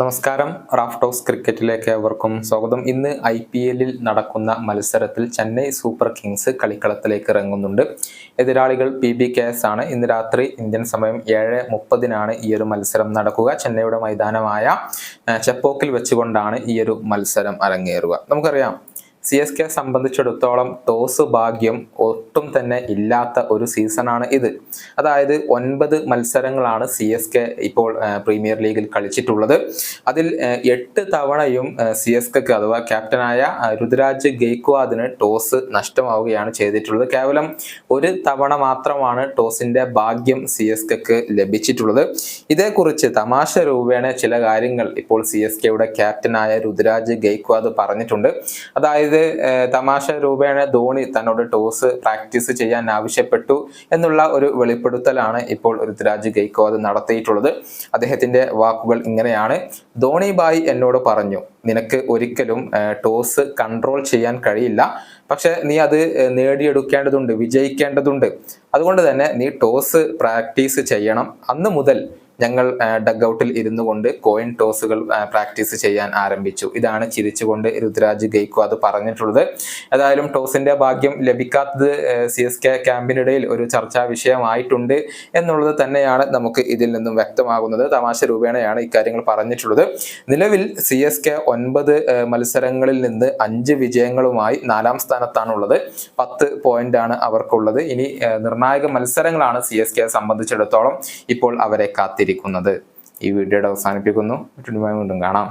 നമസ്കാരം. Raf talks ക്രിക്കറ്റിലേക്ക് ഏവർക്കും സ്വാഗതം. ഇന്ന് ഐ പി എല്ലിൽ നടക്കുന്ന മത്സരത്തിൽ ചെന്നൈ സൂപ്പർ കിങ്സ് കളിക്കളത്തിലേക്ക് ഇറങ്ങുന്നുണ്ട്. എതിരാളികൾ പി ബി കെ എസ് ആണ്. ഇന്ന് രാത്രി ഇന്ത്യൻ സമയം ഏഴ് മുപ്പതിനാണ് ഈ ഒരു മത്സരം നടക്കുക. ചെന്നൈയുടെ മൈതാനമായ ചെപ്പോക്കിൽ വെച്ചുകൊണ്ടാണ് ഈ ഒരു മത്സരം അരങ്ങേറുക. നമുക്കറിയാം സി എസ് കെ സംബന്ധിച്ചിടത്തോളം ടോസ് ഭാഗ്യം ഒട്ടും തന്നെ ഇല്ലാത്ത ഒരു സീസണാണ് ഇത്. അതായത് ഒൻപത് മത്സരങ്ങളാണ് സി എസ് കെ ഇപ്പോൾ പ്രീമിയർ ലീഗിൽ കളിച്ചിട്ടുള്ളത്. അതിൽ എട്ട് തവണയും സി എസ് കെക്ക് അഥവാ ക്യാപ്റ്റനായ രുദ്രാജ് ഗെയ്ക്വാദിന് ടോസ് നഷ്ടമാവുകയാണ് ചെയ്തിട്ടുള്ളത്. കേവലം ഒരു തവണ മാത്രമാണ് ടോസിന്റെ ഭാഗ്യം സി എസ് കെക്ക് ലഭിച്ചിട്ടുള്ളത്. ഇതേക്കുറിച്ച് തമാശ രൂപേണ ചില കാര്യങ്ങൾ ഇപ്പോൾ സി എസ് കെയുടെ ക്യാപ്റ്റനായ രുദ്രാജ് ഗെയ്ക്വാദ് പറഞ്ഞിട്ടുണ്ട്. അതായത് തമാശ രൂപേണ ധോണി തന്നോട് ടോസ് പ്രാക്ടീസ് ചെയ്യാൻ ആവശ്യപ്പെട്ടു എന്നുള്ള ഒരു വെളിപ്പെടുത്തലാണ് ഇപ്പോൾ ഋതുരാജ് ഗെയ്ക്വാദ് നടത്തിയിട്ടുള്ളത്. അദ്ദേഹത്തിന്റെ വാക്കുകൾ ഇങ്ങനെയാണ്. ധോണി ബായ് എന്നോട് പറഞ്ഞു നിനക്ക് ഒരിക്കലും ടോസ് കൺട്രോൾ ചെയ്യാൻ കഴിയില്ല. പക്ഷെ നീ അത് നേടിയെടുക്കേണ്ടതുണ്ട് വിജയിക്കേണ്ടതുണ്ട്. അതുകൊണ്ട് തന്നെ നീ ടോസ് പ്രാക്ടീസ് ചെയ്യണം. അന്ന് മുതൽ ഞങ്ങൾ ഡഗ് ഔട്ടിൽ ഇരുന്നു കൊണ്ട് കോയിൻ ടോസുകൾ പ്രാക്ടീസ് ചെയ്യാൻ ആരംഭിച്ചു. ഇതാണ് ചിരിച്ചുകൊണ്ട് രുദ്രാജ് അത് പറഞ്ഞിട്ടുള്ളത്. ഏതായാലും ടോസിന്റെ ഭാഗ്യം ലഭിക്കാത്തത് സി എസ് കെ ക്യാമ്പിനിടയിൽ ഒരു ചർച്ചാ വിഷയമായിട്ടുണ്ട് എന്നുള്ളത് തന്നെയാണ് നമുക്ക് ഇതിൽ നിന്നും വ്യക്തമാകുന്നത്. തമാശ രൂപേണയാണ് ഇക്കാര്യങ്ങൾ പറഞ്ഞിട്ടുള്ളത്. നിലവിൽ സി എസ് കെ ഒൻപത് മത്സരങ്ങളിൽ നിന്ന് അഞ്ച് വിജയങ്ങളുമായി നാലാം സ്ഥാനത്താണുള്ളത്. പത്ത് പോയിന്റ് ആണ് അവർക്കുള്ളത്. ഇനി നിർണായക മത്സരങ്ങളാണ് സി എസ് കെയെ സംബന്ധിച്ചിടത്തോളം ഇപ്പോൾ അവരെ കാത്തിരിക്കുന്നത് ഈ വീഡിയോയുടെ അവസാനിപ്പിക്കുന്നു. മറ്റൊരു വീണ്ടും കാണാം.